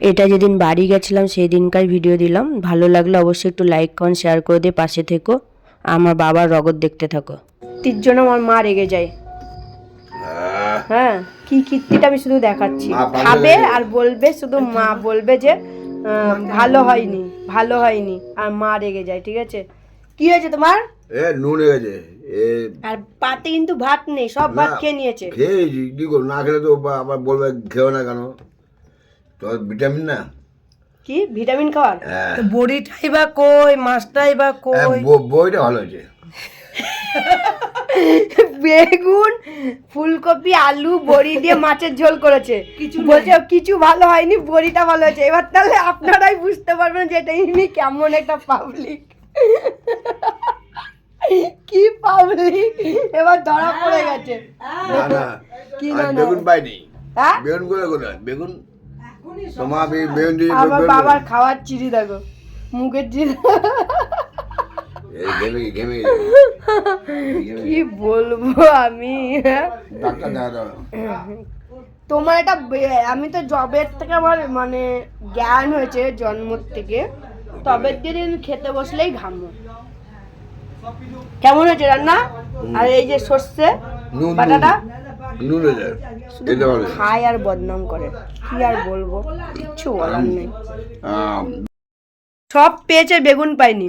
এটা যেদিন বাড়ি গেছিলাম সেই দিনকার ভিডিও দিলাম। ভালো লাগলে অবশ্যই একটু লাইক কমেন্ট শেয়ার করে দিয়ে পাশে থেকো। আমার বাবার রগত দেখতে থাকো। তির জন্য আমার মা রেগে যায়। হ্যাঁ কি কীর্তিটা আমি শুধু দেখাচ্ছি। খাবে আর বলবে শুধু মা বলবে যে ভালো হয়নি ভালো হয়নি। আর মা রেগে যায় ঠিক আছে? কি হয়েছে তোমার? এ নুন গেছে এ আর পাতে কিন্তু ভাত নেই সব ভাত খেয়ে নিয়েছে। করব? না খেলে তো আবার বলবে খেও না কেন? তো ভিটামিন না? কি? ভিটামিন খাওয়ার? হ্যাঁ। তো বড়িটাই বা কই মাছটাই বা হ্যাঁ, কই? বইটা ভালো হয়েছে। বেগুন ফুলকপি আলু বড়ি দিয়ে মাছের ঝোল করেছে। বলছে কিছু ভালো হয়নি বড়িটা ভালো হয়েছে। এবার তাহলে আপনারাই বুঝতে পারবেন যে এটা ইনি কেমন একটা পাবলিক কি পাবলিক এবার ধরা পড়ে গেছে। না না কি না? বেগুন পাইনি। হ্যাঁ? বেগুন কোথায়? বেগুন আমার বাবার খাওয়ার চিড়ি দেখো মুখের চিড়ি। কি বলব আমি? তোমার এটা আমি তো জবের থেকে আমার মানে জ্ঞান হয়েছে জন্ম থেকে। তবে দিন খেতে বসলেই ঘামো। কেমন হয়েছে রান্না? আর এই যে সর্ষে বাটাটা? নুন যায়। এটা ভালো খায় আর বদনাম করে। কি আর বলব? কিচ্ছু বলার নেই। সব পেয়েছে বেগুন পাইনি।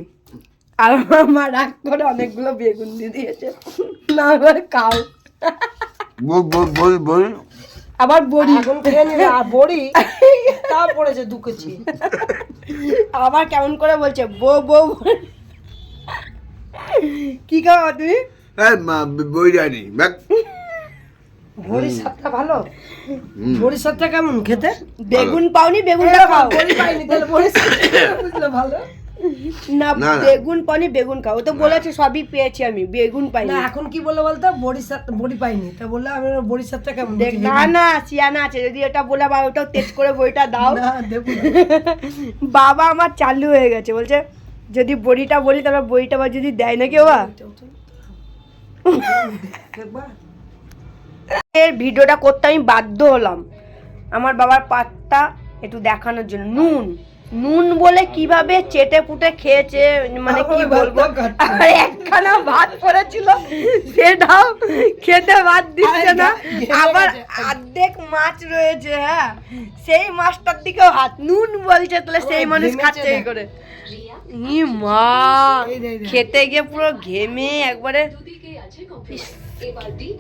আর আমার রাগ করে অনেকগুলো বেগুন দিয়ে দিয়েছে। না এবার খাও আবার বড়ি। বড়ি? তা পড়েছে দু কেজি আবার কেমন করে বলছে বউ বউ কি খাওয়া তুমি? এই মা বই যায়নি বড়ির স্বাদটা ভালো। বড়ির স্বাদটা কেমন খেতে? বেগুন পাওনি বেগুনটা খাও। বড়ি পাইনি তাহলে স্বাদটা বুঝলে ভালো? না। বেগুন পাওনি বেগুন খাও। ও তো বলেছে সবই পেয়েছি আমি বেগুন পাইনি। না এখন কি বলল বলতো? বড়ির বড়ি পাইনি। তা বললে আমি বড়ির স্বাদটা কেমন দেখ না না সিয়ানা আছে যদি এটা বলে আবার ওটাও তেজ করে বইটা দাও। বাবা আমার চালু হয়ে গেছে বলছে যদি বড়িটা বলি তাহলে বইটা আবার যদি দেয় না কেউ বা? দেখবা? এর ভিডিওটা করতে আমি বাধ্য হলাম। আমার বাবার পাত্তা একটু দেখানোর জন্য। নুন। নুন বলে কীভাবে চেটে পুটে খেয়েছে মানে কি বলব? আর একখানা ভাত পড়েছিল সেটাও খেতে ভাত দিচ্ছে না। আবার অর্ধেক মাছ রয়েছে হ্যাঁ? সেই মাছটার দিকেও হাত। নুন বলছে তাহলে সেই মানুষ খাচ্ছে এই করে। ই মা। খেতে গিয়ে পুরো ঘেমে একবারে।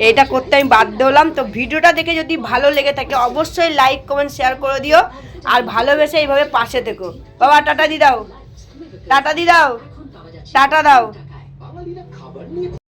এইটা করতে আমি বাধ্য হলাম। তো ভিডিওটা দেখে যদি ভালো লেগে থাকে, অবশ্যই লাইক কমেন্ট শেয়ার করে দিও। আর ভালোবেসে এইভাবে পাশে থেকো। বাবা, টাটা দি দাও। টাটা দি দাও। টাটা দাও।